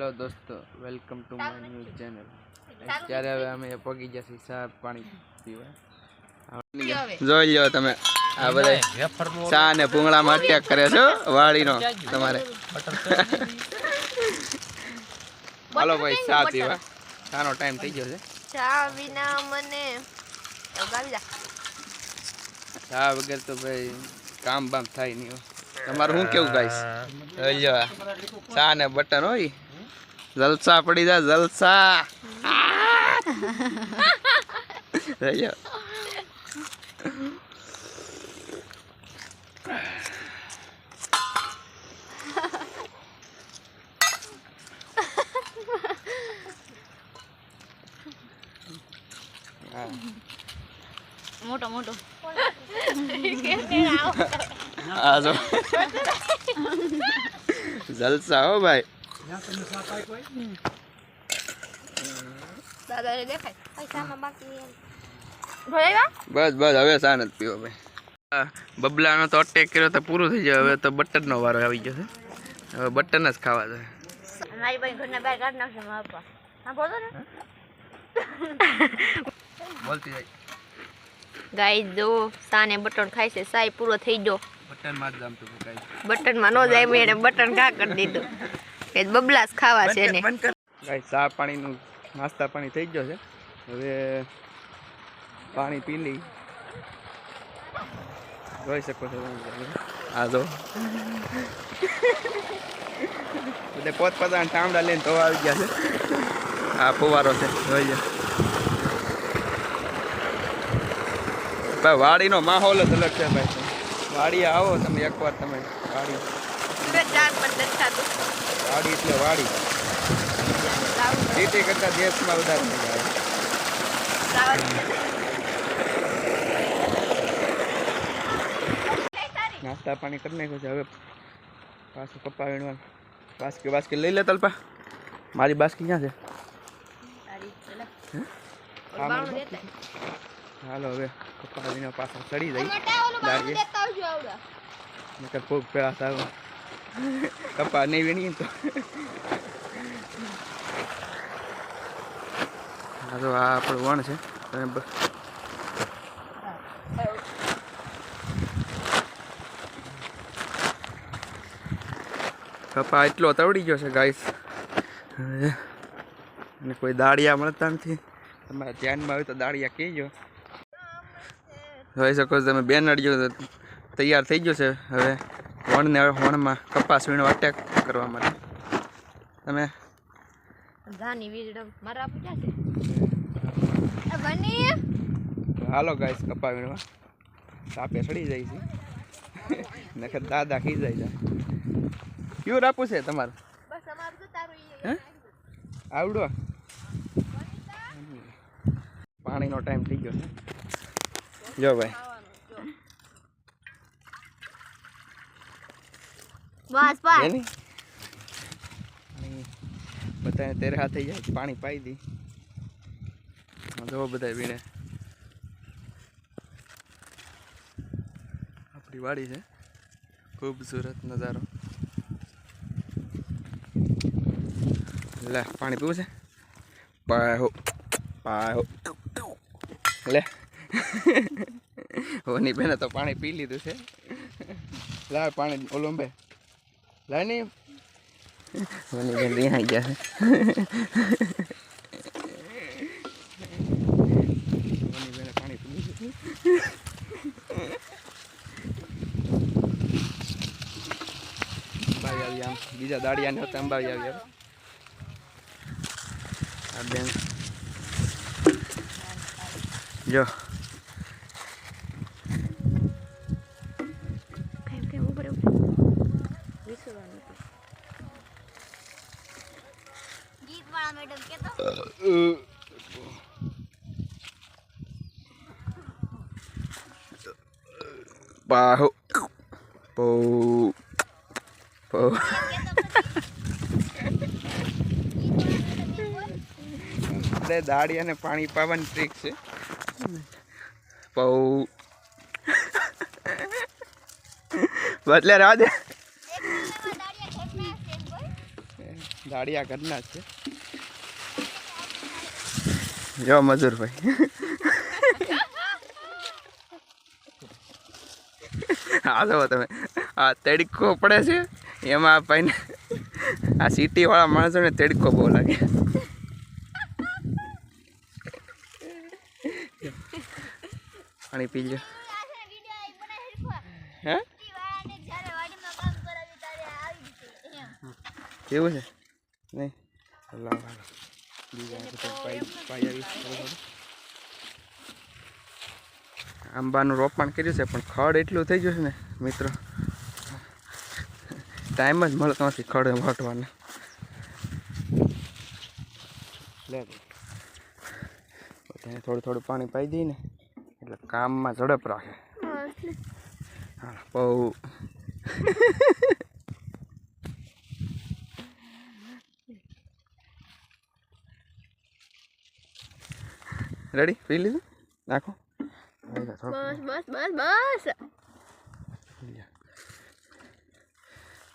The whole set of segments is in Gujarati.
હેલો દોસ્તો welcome to my new channel. અત્યારે હવે અમે પગી જશે ચા પાણી પીવા. જોઈ લો તમે આ બધા ચા ને ભૂંગળામાં અટેક કરે છો વાડીનો તમારે. હાલો ભાઈ ચા પીવા. ચાનો ટાઈમ થઈ ગયો છે. ચા વિના મને ચા વગર તો ભાઈ કામ બામ થાય નહીં તમારું શું કેવું ગાઈશ જોઈ લો ચા ને બટન હોય. જલસા પડી જા જલસા. મોટો મોટો. જલસા હો ભાઈ. દાદા ને દેખાય પૈસામાં બાકી ભરેલા બસ બસ હવે ચા નથી પીવો ભાઈ. આ બબલાનો તો અટેક કર્યો તો પૂરું થઈ જાય હવે તો બટરનો વારો આવી ગયો છે. હવે બટન જ ખાવા છે. મારી ભાઈ ઘરના બહાર કાઢ નાખશે મારા પપ્પા હા બોલો ને બોલતી જાય. ગાઈ જો સાને બટન ખાય છે સાઈ પૂરો થઈ ગયો. બટનમાં જ જમતું કાંઈ બટનમાં નો જાય મેં એને બટન ખા કરી દીધું. એ બબલાસ ખાવા છે ને. ગાઈ ચા પાણીનું નાસ્તા પાણી થઈ ગયો છે. હવે પાણી પી લઈ. જોઈ શકો છો. આ જો. બધે પોતપોતાના ટામડા લઈને ધોવા આવી ગયા છે. આ ફુવારો છે. જોઈ જાય ભાઈ વાડીનો માહોલ જ અલગ છે ભાઈ. વાડી આવો તમે એકવાર તમે વાડી. ચાર વાડી એટલે વાડી. રીતે કરતા દેશમાં વધારે મજા આવે. નાસ્તા પાણી કરી નાખ્યું છે. હવે પાછું કપા વીણવા બાસ્કી બાસ્કી લઈ લે તલપા. મારી બાસ્કી ક્યાં છે? હાલો હવે પપ્પા વીણવા પાછા ચડી જાય. દાડીએ નકર ફૂગ પેલા સાવ કપા નહીં વીણીએ તો હા તો આ આપણું વણ છે કપા એટલો તવડી ગયો છે ગાઈસ અને કોઈ દાળિયા મળતા નથી તમારે ધ્યાનમાં આવે તો દાળિયા કહેજો જોઈ શકો છો તમે બેનડીઓ તૈયાર થઈ ગયો છે હવે વણને હોણમાં કપાસ વીણવા અટેક કરવા માટે. તમે? ધાની વીજડો મારા આપું ક્યાં છે? બની. હાલો ગાઈસ કપા વીણવા. સાપે સડી જાય છે. નખર દાદા ખી જાય છે. કયું રાપું છે તમારું? બસ અમારું તો તારું આવડો. પાણીનો ટાઈમ થઈ ગયો છે. જો ભાઈ. બસ બસ. બધાને તેરે હાથ જાય પાણી પાઈ દી. જો બધા વીણે. આપણી વાડી છે. ખૂબસૂરત નજારો. લે, પાણી પીવું છે? પાહો પાહો લે. હોની બેને તો પાણી પી લીધું છે. લા, પાણી ઓલોમ્બે લાવ નહીં ઓની બેન રિહાઈ ગયા છે ઓની બેને પાણી પી લીધું અંબાવી આવી આમ બીજા દાડિયાને હતા અંબાવી આવી હવે આ બેન જો કેમ કેમ ઉપર ઉપર વિસરવાનું વાળા મેડમ કે તો પાહો પો પો આપણે દાડી અને પાણી પાવાની ટ્રીક છે. પૌ બદલે દે દાડિયા ઘરના છે. જો મજૂરભાઈ હા જો તમે, આ તડકો પડે છે. એમાં ભાઈને, આ સિટીવાળા માણસોને તડકો બહુ લાગે. પાણી પી લો હે? કેવું છે? નહીં. આંબાનું રોપણ કર્યું છે પણ ખડ એટલું થઈ ગયું છે ને મિત્રો. ટાઈમ જ મળતો નથી ખડ વાટવાનો. લે બધાને થોડું થોડું પાણી પાઈ દઈએ ને એટલે કામમાં ઝડપ રાખે. હા બહુ. રેડી પી લીધું નાખો બસ બસ બસ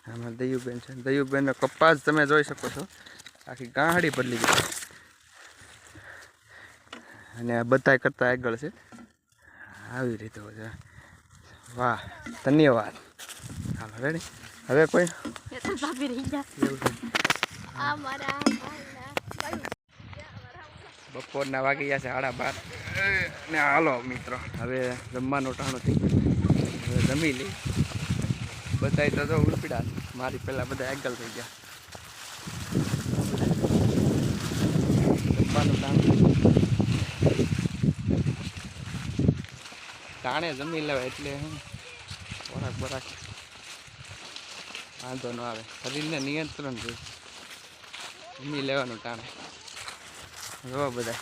આમાં દયુબેન છે દયુબેનનો કપાસ તમે જોઈ શકો છો. આખી ગાંહડી બદલી ગઈ. અને આ બધાય કરતાં આગળ છે. આવી રીતે છે. વાહ ધન્યવાદ. હાલો રેડી હવે કોઈ? એવું છે. બપોરના વાગી ગયા છે, સાડા બાર. ને હાલો મિત્રો, હવે જમવાનું ટાણું થઈ ગયું. હવે જમી લઈ બધાય તો જો ઉલપીડા મારી પહેલાં બધા આગળ થઈ ગયા. જમવાનું ટાણું ટાણે જમી લેવાય એટલે ખોરાક બરાક વાંધો ન આવે. શરીરને નિયંત્રણ જોઈએ. જમી લેવાનું ટાણે. જો બધા.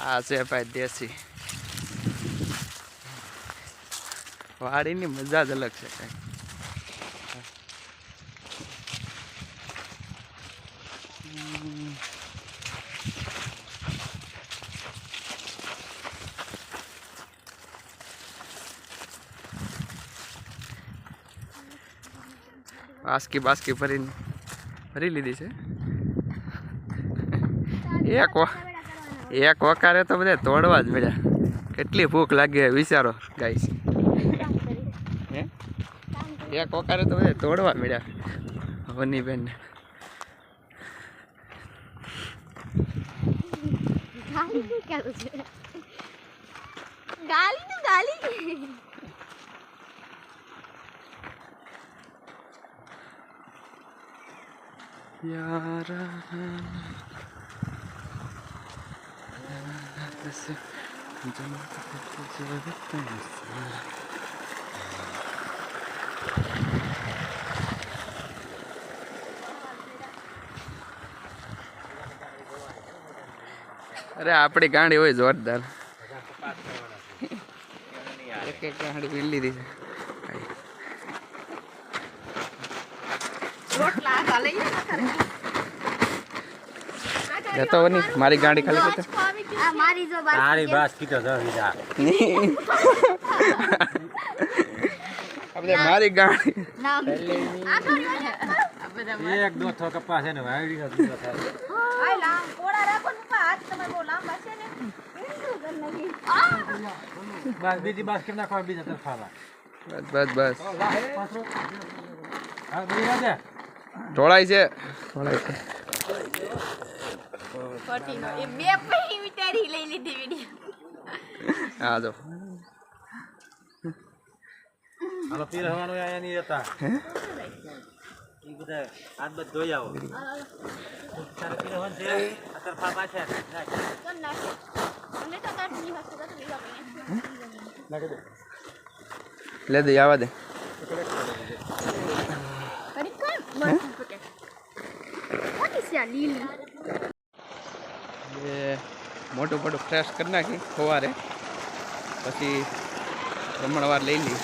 આ છે ભાઈ દેશી. વાડીની મજા જ અલગ છે કઈ. બાસ્કી બાસ્કી ભરીને ભરી લીધી છે. એક એક વકારે તો બધા તોડવા જ મળ્યા. કેટલી ભૂખ લાગી વિચારો ગાઈસ એક વકારે તો બધા તોડવા મળ્યા વની બેન ગાલી શું કહેતું છે ગાલી તો ગાલી અરે આપણી ગાંડી હોય જોરદાર. એક એક ગાંડી પી લીધી છે. રોટલા લઈ જતો વની મારી ગાડી ખાલી કરતો આ મારી જો બાર તારી બસ કીધો આપણે મારી ગાડી. એક દોથો કપાસ છે ને વાયડી નો દૂધો થાય આ લામ કોડા રાખો ને પા હાથ તમારે બહુ લાંબા છે ને. શું કર નાખી આ બસ બીજી બસ કેમ નાખવા બીજા તરફ બસ બસ બસ. ઢોળાય છે. ઢોળાય છે. ખોટીનો એ બે પહી વિચારી લઈ લીધી વીડિયો હા જો. હાલો પીર હવાનું આયા નહીં હતા ઈ બધા હાથ બધ ધોઈ આવો. તારે પીર હવાનું છે? આ તરફા પાછા નાખ. નાખે? મને તો કાટની હશે તો લીવા પડે લે દે આવા દે. કરી કોણ? કોની છે લીલી. એ મોટું મોટું ફ્રેશ કરી નાખી ખોવારે પછી જમણવાર લઈ લઈ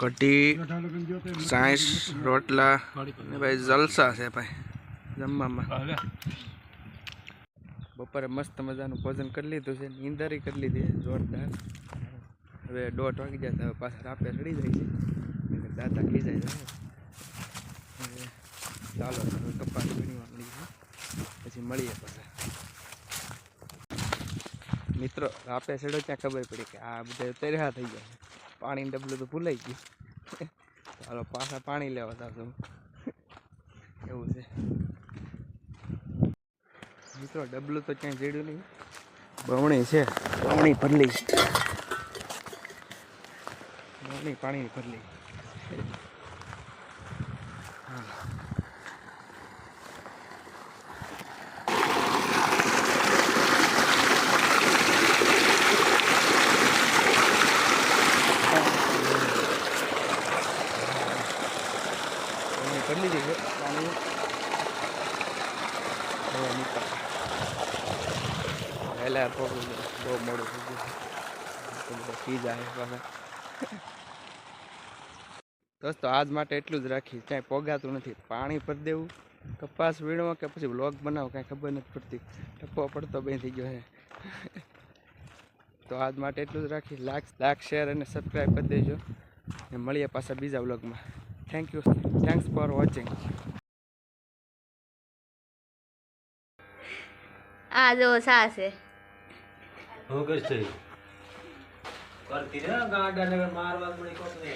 કઢી, સાઈસ, રોટલા ને ભાઈ જલસા છે ભાઈ, જમવામાં. બપોરે મસ્ત મજાનું ભોજન કરી લીધું છે, નીંદરી કરી લીધી છે, જોરદાર. હવે દોઢ વાગી જાય હવે પાછા રાપે ચડી જાય છે. દાદા ખીજાઈ જાય હવે ચાલો, હવે મળી પછી મળીએ પાછા. મિત્રો રાપે ચડો ત્યાં ખબર પડી કે આ બધા તૈયાર થઈ ગયા પાણીનું ડબલું તો ભૂલાઈ ગયું. ચાલો પાછા પાણી લેવા જાશું એવું છે. મિત્રો ડબલું તો ક્યાંય જેડ્યું નહીં. બમણી છે. બમણી ભરલી બમણી પાણીની ભરલી બમણી ભરલી છે પાણી હવે નીકળ બહુ મોડું થઈ ગયું બધા જાય દોસ્તો, આજ માટે એટલું જ રાખી ક્યાંય પોગાતું નથી. પાણી ભરી દેવું. કપાસ વીણવો કે પછી વ્લોગ બનાવો, કાંઈ ખબર નથી પડતી. ટપ્પો પડતો બે થઈ ગયો છે તો આજ માટે એટલું જ રાખી લાક લાક શેર અને સબસ્ક્રાઈબ કરી દેજો. મળીએ પાછા બીજા બ્લોગમાં thank you thanks for watching આ જો સાસે હું કઈ છે? કરતી રે ગાડા ને મારવા મળી કોક ને